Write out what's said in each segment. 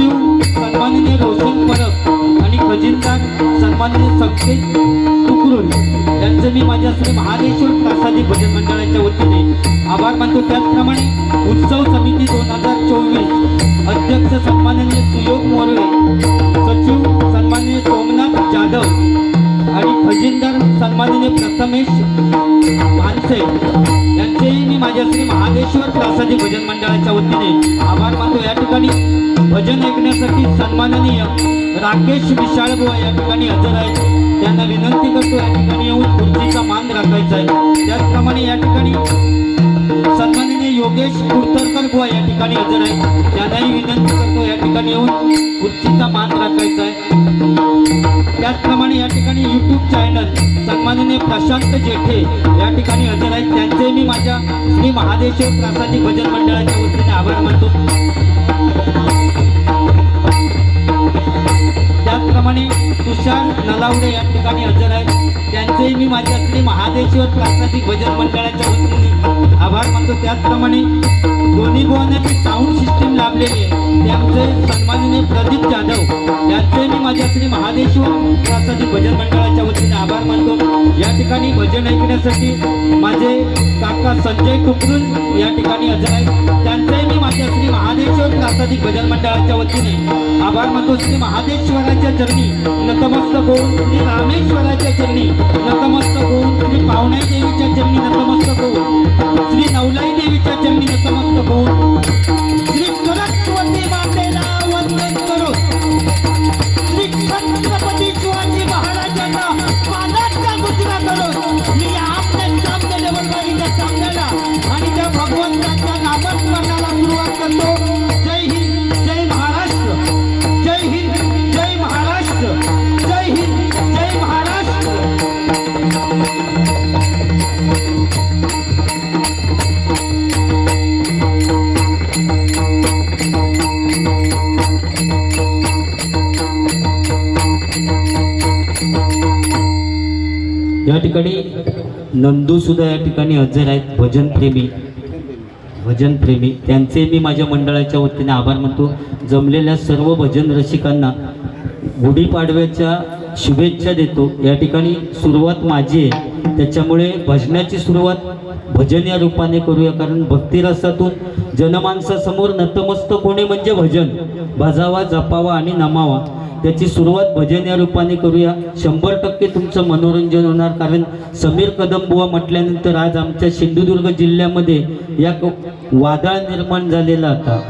सचिव सन्माननीय रोशन परब आणि खजिनदार सन्माननीय संकेत तुकरुल यांचं मी माझ्या श्री महादेश्वर प्रासादिक भजन मंडळाच्या वतीने आभार मानतो. त्याचप्रमाणे उत्सव समिती दोन हजार मजिंदर खजिनदार सन्माननीय प्रथमेश मानसे यांचेही मी माझ्या श्री महादेश्वर प्रासादिक भजन मंडळाच्या वतीने आभार मानतो. या ठिकाणी भजन ऐकण्यासाठी सन्माननीय राकेश विशाळबुवा या ठिकाणी हजर आहेत. त्यांना विनंती करतो या ठिकाणी येऊन खुर्चीचा मान राखायचा आहे. त्याचप्रमाणे या ठिकाणी सन्माननीय योगेश कुर्तरकर बुवा या ठिकाणी हजर आहेत. त्यांनाही विनंती करतो या ठिकाणी येऊन खुर्चीचा मान राखायचा आहे. त्याचप्रमाणे या ठिकाणी यूट्यूब चॅनल सन्माननीय प्रशांत जेठे या ठिकाणी हजर आहेत. त्यांचे मी माझ्या श्री महादेश्वर प्रासादिक भजन मंडळाच्या वतीने आभार मानतो. त्याचप्रमाणे तुषार नलावडे या ठिकाणी हजर आहेत. त्यांचेही मी माझ्या श्री महादेश्वर प्रासादिक भजन मंडळाच्या वतीने आभार मानतो. त्याचप्रमाणे दोन्ही बुवांना साऊंड सिस्टीम लाभलेली आहे. ते सन्माननीय प्रदीप जाधव यांचे मी माझ्या श्री महादेश्वर प्रासादिक भजन मंडळाच्या वतीने आभार मानतो. या ठिकाणी भजन ऐकण्यासाठी माझे काका संजय कुकरुल या ठिकाणी हजर आहेत. त्यांचे माझ्या श्री महादेश्वर प्रासादिक भजन मंडळाच्या वतीने आभार मानतो. श्री महादेश्वराच्या चरणी नतमस्तक होऊन श्री रामेश्वराच्या चरणी नतमस्तक होऊन श्री पावनाई देवीच्या चरणी नतमस्तक होऊन श्री नवलाई देवीच्या चरणी नतमस्तक होऊन ठिकाणी नंदूसुद्धा या ठिकाणी हजर आहेत भजन प्रेमी भजन प्रेमी त्यांचे मी माझ्या मंडळाच्या वतीने आभार मानतो. जमलेल्या सर्व भजन रसिकांना गुढीपाडव्याच्या शुभेच्छा देतो. या ठिकाणी सुरुवात माझी आहे. त्याच्यामुळे भजनाची सुरुवात भजन या रूपाने करूया. कारण भक्तिरसातून जनमानसासमोर नतमस्तक होणे म्हणजे भजन. भजावा जपावा आणि नमावा. त्याची सुरुवात भजन या रूपाने करूया. शंभर टक्के तुमचं मनोरंजन होणार कारण समीर कदमबुवा म्हटल्यानंतर आज आमच्या सिंधुदुर्ग जिल्ह्यामध्ये या वादळ निर्माण झालेला होता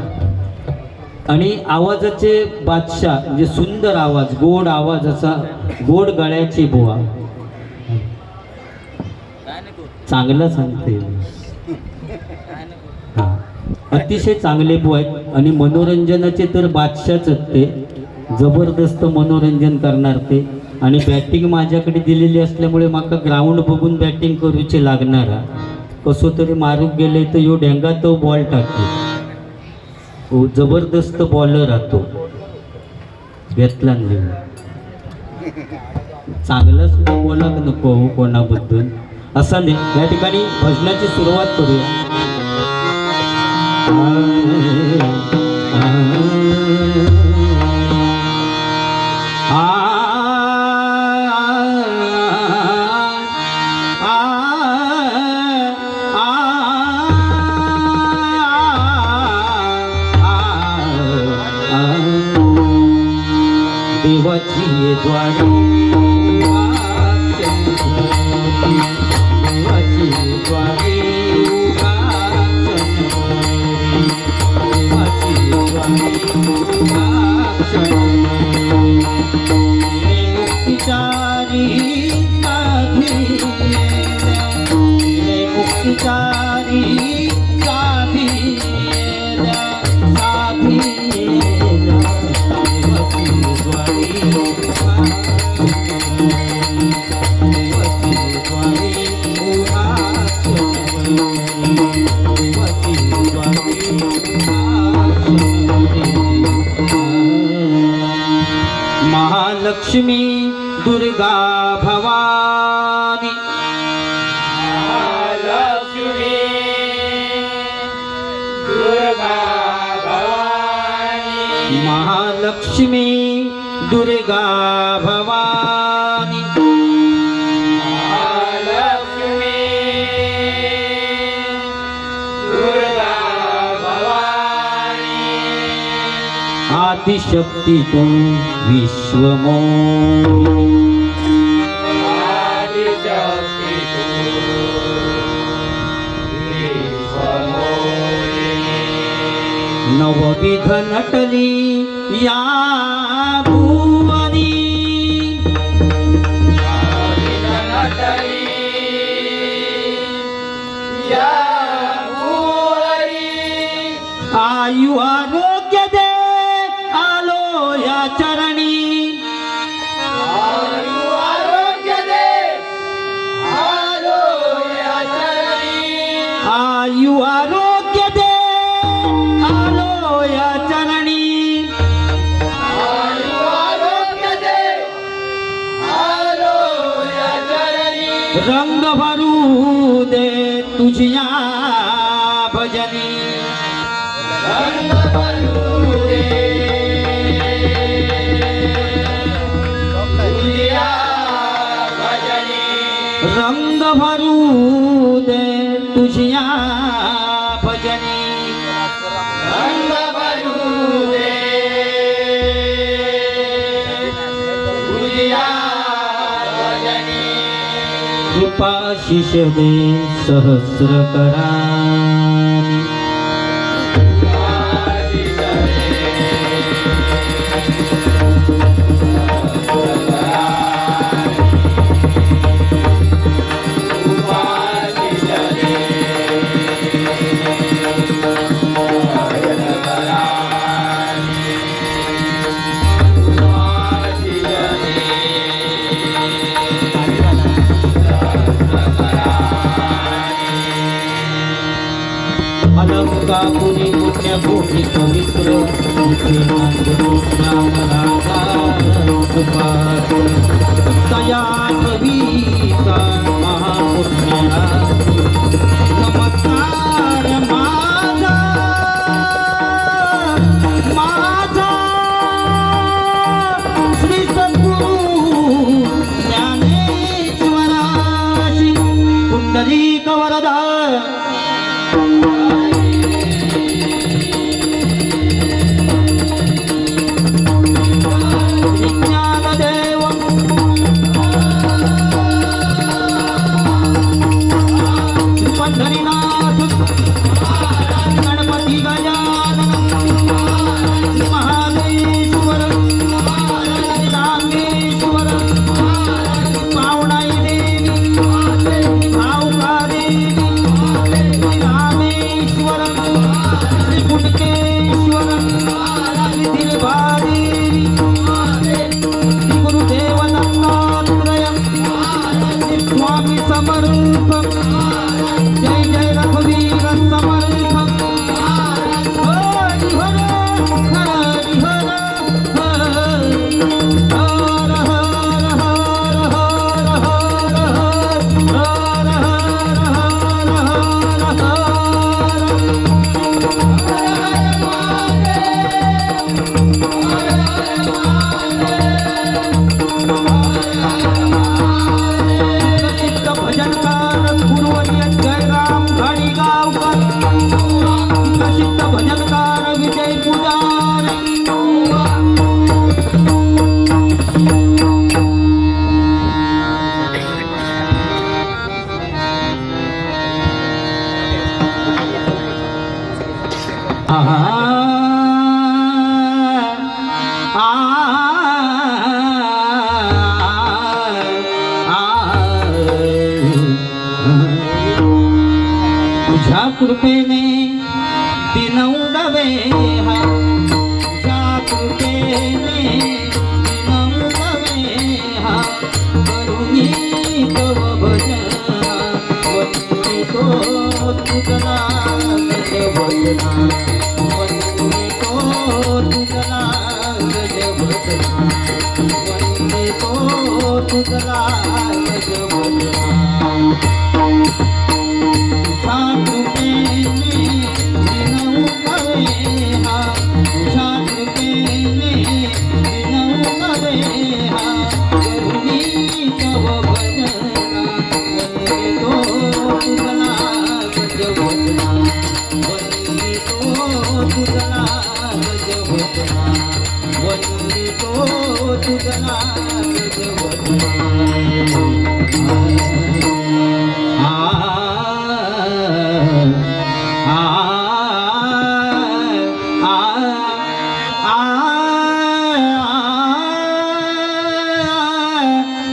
आणि आवाजाचे बादशाह म्हणजे सुंदर आवाज गोड आवाज असा गोड गळ्याची बुवा. चांगलं सांगते. अतिशय चांगले बुवा आहेत. आणि मनोरंजनाचे तर बादशाहच ते. जबरदस्त मनोरंजन करणार ते. आणि बॅटिंग माझ्याकडे दिलेली असल्यामुळे माका ग्राउंड बघून बॅटिंग करूचे लागणार कसो तरी मारूक गेले तर यो डेंगा तो बॉल टाकतो हो जबरदस्त बॉलर राहतो घेतला नाही चांगलं सुद्धा बोला नको हो कोणाबद्दल. असा नाही या ठिकाणी भजनाची सुरुवात करूया. Eduardo. লক্ষ্মী দুর্গা शक्तित्वं विश्वमो। नवविधनटली या आरोग्य दे. आलो या चरणी. रंग भरू दे तुझ्या भजनी. रंग भरू दे. कृपा शिष सहस्र करा. पुण्यभूमी पवित्र तिथे तया कवी Thank you.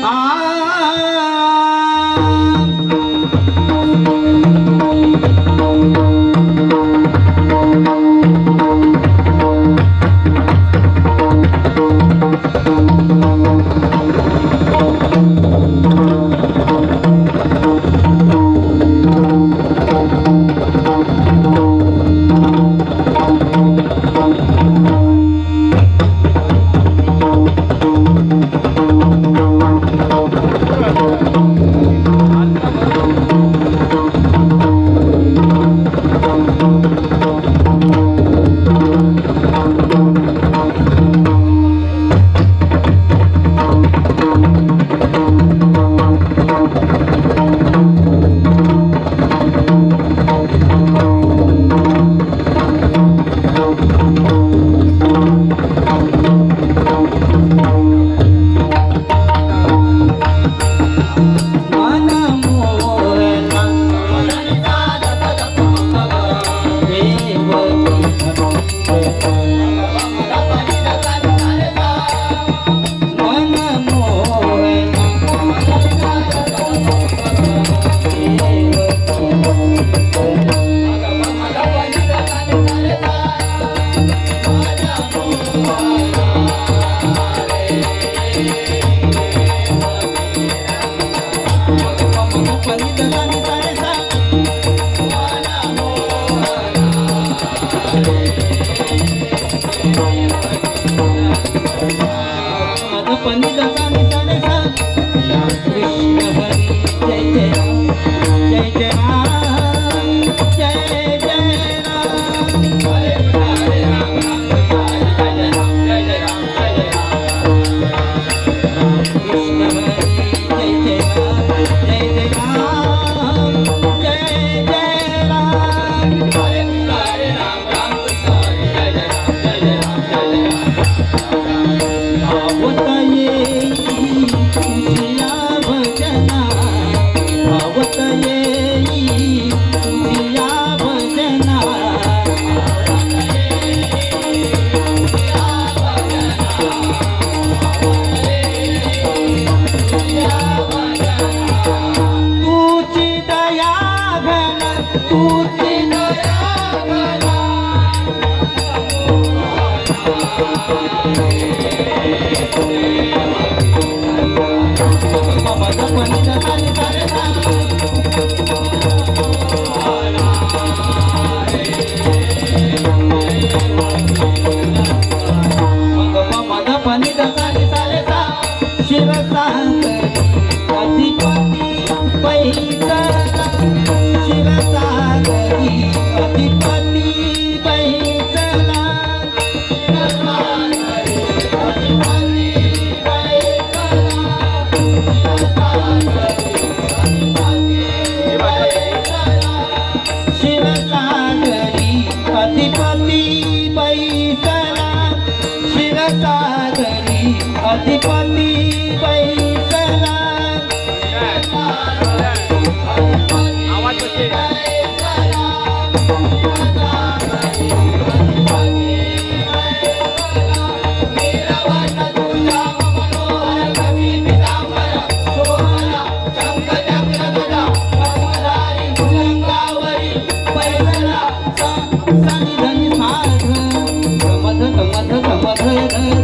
मन Oh.